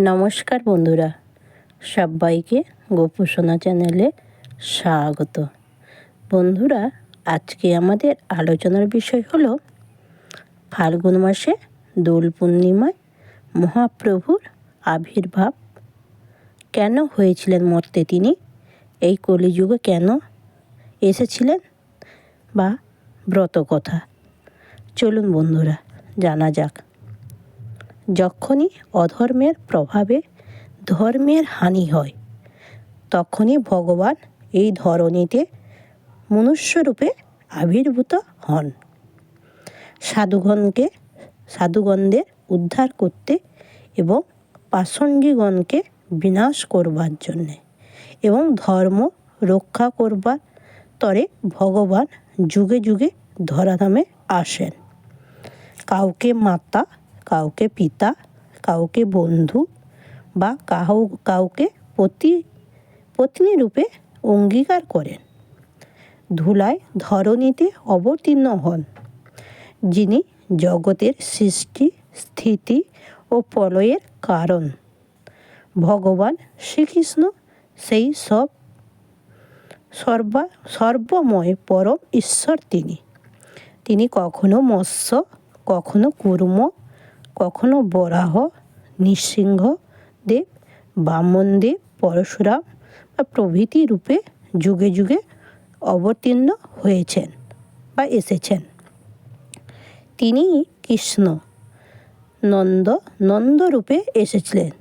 নমস্কার বন্ধুরা, সবাইকে গোপুসোনা চ্যানেলে স্বাগত। বন্ধুরা, আজকে আমাদের আলোচনার বিষয় হলো ফাল্গুন মাসে দোল পূর্ণিমায় মহাপ্রভুর আবির্ভাব। কেন হয়েছিলেন মর্তে তিনি? এই কলিযুগে কেন এসেছিলেন? বা ব্রত কথা চলুন বন্ধুরা, জানা যাক। যখনই অধর্মের প্রভাবে ধর্মের হানি হয়, তখনই ভগবান এই ধরনীতে মনুষ্যরূপে আবির্ভূত হন। সাধুগণকে, সাধুগণদের উদ্ধার করতে এবং পাষণ্ডীগণকে বিনাশ করবার জন্যে এবং ধর্ম রক্ষা করবার তরে ভগবান যুগে যুগে ধরাধামে আসেন। কাউকে মাতা কাউকে পিতা, কাউকে বন্ধু বা কাহু, কাউকে পতি, পত্নী রূপে অঙ্গীকার করেন। ধুলায় ধরণীতে অবতীর্ণ হন, যিনি জগতের সৃষ্টি, স্থিতি ও প্রলয়ের কারণ। ভগবান শ্রীকৃষ্ণ সেই সব সর্বা, সর্বময় পরম ঈশ্বর তিনি। তিনি কখনো মৎস্য, কখনো কুর্ম কখনো বরাহ, নৃসিংহ, দেব বামনদেব পরশুরাম বা প্রভৃতি রূপে যুগে যুগে অবতীর্ণ হয়েছেন বা এসেছেন। তিনি কৃষ্ণ, নন্দ নন্দরূপে এসেছিলেন।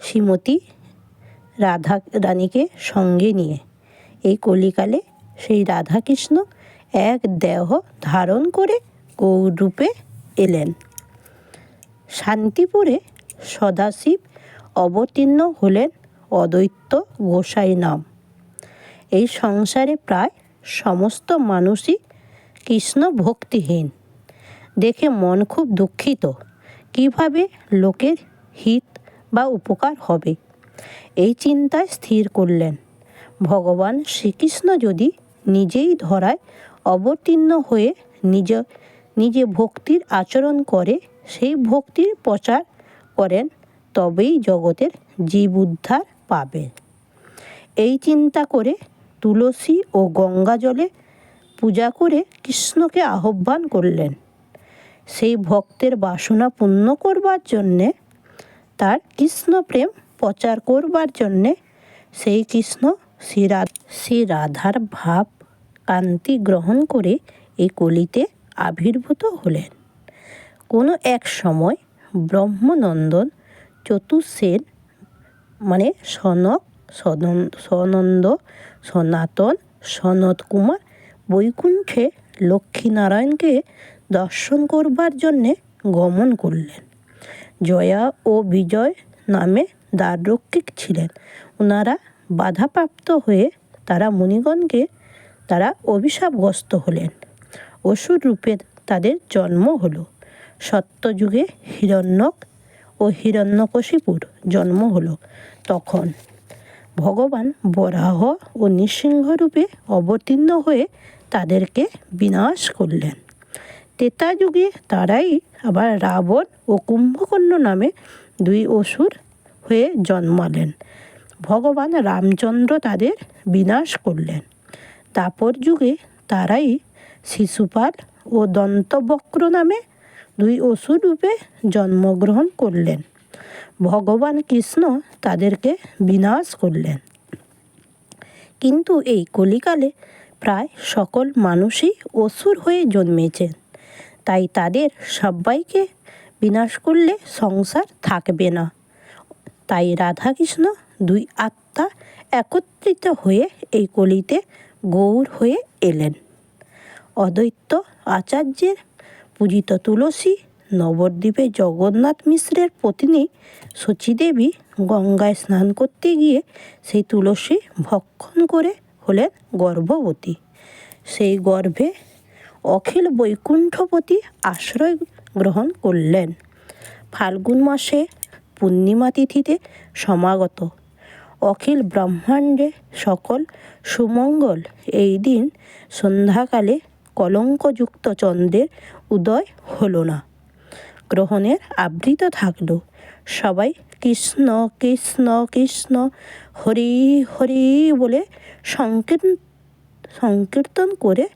শ্রীমতী রাধা রানীকে সঙ্গে নিয়ে এই কলিকালে সেই রাধাকৃষ্ণ এক দেহ ধারণ করে গৌরূপে এলেন। শান্তিপুরে সদাশিব অবতীর্ণ হলেন অদ্বৈত গোসাই নাম। এই সংসারে প্রায় সমস্ত মানুষই কৃষ্ণ ভক্তিহীন দেখে মন খুব দুঃখিত, কীভাবে লোকের হিত বা উপকার হবে? এই চিন্তায় স্থির করলেন। ভগবান শ্রীকৃষ্ণ যদি নিজেই ধরায় অবতীর্ণ হয়ে নিজ, নিজে ভক্তির আচরণ করে সেই ভক্তির প্রচার করেন, তবেই জগতের জীব উদ্ধার পাবে এই চিন্তা করে তুলসী ও গঙ্গা জলে পূজা করে কৃষ্ণকে আহ্বান করলেন। সেই ভক্তের বাসনা পূর্ণ করবার জন্যে, তার কৃষ্ণ প্রেম প্রচার করবার জন্যে সেই কৃষ্ণ শ্রী শ্রী রাধার ভাব কান্তি গ্রহণ করে এই কলিতে আবির্ভূত হলেন। কোনো এক সময় ব্রহ্মনন্দন চতুর্সেন মানে সনক সনন্দ, সনাতন সনত কুমার বৈকুণ্ঠে লক্ষ্মীনারায়ণকে দর্শন করবার জন্যে গমন করলেন। জয়া ও বিজয় নামে দ্বাররক্ষিক ছিলেন। ওনারা বাধাপ্রাপ্ত হয়ে তারা মুনিগণকে, তারা অভিশাপগ্রস্ত হলেন। অসুর রূপে তাদের জন্ম হলো। সত্যযুগে হিরণ্যক ও হিরণ্যকশিপুর জন্ম হলো। তখন ভগবান বরাহ ও নৃসিংহরূপে অবতীর্ণ হয়ে তাদেরকে বিনাশ করলেন। তেতা যুগে তারাই আবার রাবণ ও কুম্ভকর্ণ নামে দুই অসুর হয়ে জন্মালেন। ভগবান রামচন্দ্র তাদের বিনাশ করলেন। তাপর যুগে তারাই শিশুপাল ও দন্তবক্র নামে দুই অসুর রূপে জন্মগ্রহণ করলেন। ভগবান কৃষ্ণ তাদেরকে বিনাশ করলেন। কিন্তু এই কলিকালে প্রায় সকল মানুষই অসুর হয়ে জন্মেছেন। তাই তাদের সবাইকে বিনাশ করলে সংসার থাকবে না। তাই রাধাকৃষ্ণ দুই আত্মা একত্রিত হয়ে এই কলিতে গৌর হয়ে এলেন। অদ্বৈত আচার্যের পূজিত তুলসী, নবদ্বীপে জগন্নাথ মিশ্রের পত্নী শচীদেবী গঙ্গায় স্নান করতে গিয়ে সেই তুলসী ভক্ষণ করে হলেন গর্ভবতী। সেই গর্ভে অখিল বৈকুণ্ঠপতি আশ্রয় গ্রহণ করলেন। ফাল্গুন মাসে পূর্ণিমা তিথিতে সমাগত। অখিল ব্রহ্মাণ্ডে সকল সুমঙ্গল। এই দিন সন্ধ্যাকালে কলঙ্কযুক্ত চন্দ্রের উদয় হলো না। গ্রহণের আবৃত থাকল। সবাই কৃষ্ণ কৃষ্ণ কৃষ্ণ, হরি হরি বলে সংকীর্ণ, সংকীর্তন করে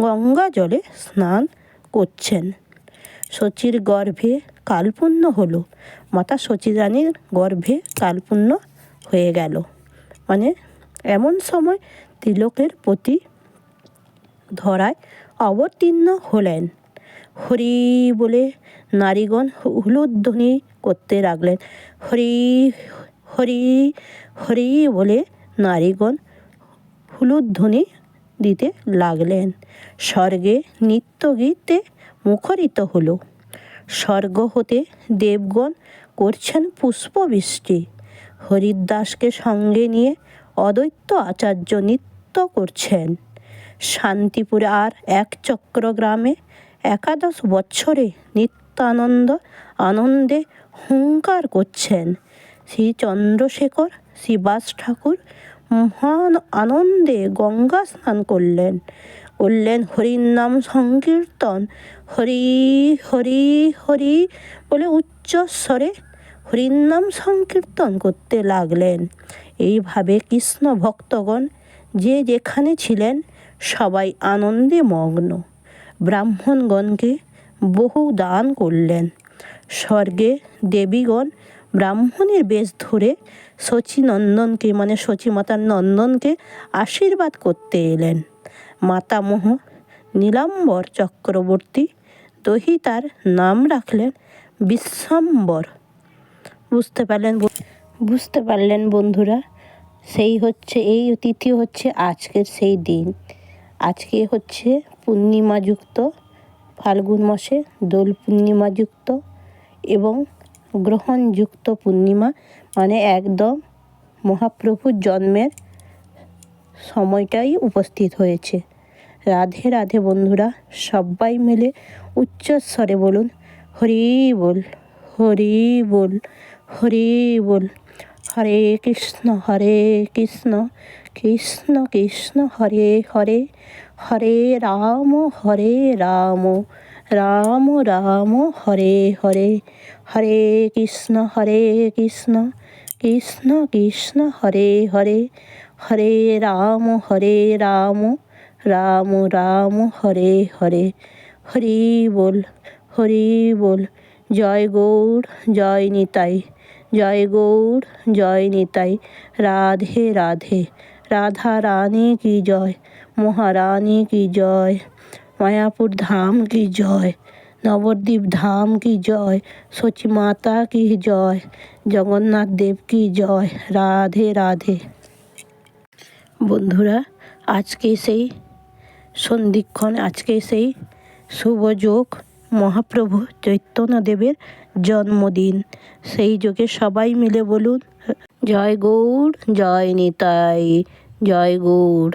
গঙ্গা জলে স্নান করছেন। শচীর গর্ভে কালপূর্ণ হলো। মাতা সচিরানীর গর্ভে কালপূর্ণ হয়ে গেল। মানে এমন সময় তিলকের প্রতি ধরায় অবতীর্ণ হলেন। হরি বলে নারীগণ হুলুধ্বনি করতে লাগলেন। হরি হরি হরি বলে নারীগণ হুলুধ্বনি দিতে লাগলেন। স্বর্গে নিত্যগীতে মুখরিত হলো। স্বর্গ হতে দেবগণ করছেন পুষ্পবৃষ্টি। হরিদাসকে সঙ্গে নিয়ে অদ্বৈত আচার্য নৃত্য করছেন। শান্তিপুরে আর এক চক্র গ্রামে একাদশ বছরে নিত্যানন্দ আনন্দে হুঙ্কার করছেন। শ্রী চন্দ্রশেখর শ্রীবাস ঠাকুর মহান আনন্দে গঙ্গা স্নান করলেন। করলেন হরির নাম সংকীর্তন। হরি হরি হরি বলে উচ্চস্বরে হরির নাম সংকীর্তন করতে লাগলেন। এইভাবে কৃষ্ণ ভক্তগণ যে যেখানে ছিলেন সবাই আনন্দে মগ্ন। ব্রাহ্মণগণকে বহু দান করলেন। স্বর্গে দেবীগণ ব্রাহ্মণের বেশ ধরে শচীনন্দনকে মানে শচীমাতার নন্দনকে আশীর্বাদ করতে এলেন। মাতামহ নীলাম্বর চক্রবর্তী দহিতার নাম রাখলেন বিশ্বম্বর। বুঝতে পারলেন বুঝতে পারলেন বন্ধুরা, সেই হচ্ছে, এই তিথি হচ্ছে আজকের সেই দিন। আজকে হচ্ছে পূর্ণিমাযুক্ত, ফাল্গুন মাসে দোল পূর্ণিমাযুক্ত এবং গ্রহণযুক্ত পূর্ণিমা মানে একদম মহাপ্রভুর জন্মের সময়টাই উপস্থিত হয়েছে। রাধে রাধে বন্ধুরা, সবাই মিলে উচ্চস্বরে বলুন, হরি বল হরি বল হরি বল। হরে কৃষ্ণ হরে কৃষ্ণ কৃষ্ণ কৃষ্ণ, হরে হরে হরে রাম হরে রাম রাম রাম, হরে হরে হরে কৃষ্ণ হরে কৃষ্ণ কৃষ্ণ কৃষ্ণ, হরে হরে হরে রাম হরে রাম রাম রাম, হরে হরে, হরি বল হরি বল, জয় গৌর জয় নিতাই। জয় গৌর জয় নিতাই রাধে রাধে রাধা রানী কি জয় মহারানী কি জয় মায়াপুর ধাম কি জয় নবদ্বীপ ধাম কি জয় সচী মাতা কি জয় জগন্নাথ দেব কি জয় রাধে রাধে বন্ধুরা আজকে সেই সন্ধিক্ষণ আজকে সেই শুভযোগ মহাপ্রভু চৈতন্যদেবের জন্মদিন। সেই যোগে সবাই মিলে বলুন জয় গৌড় জয় নিতাই জয় গৌর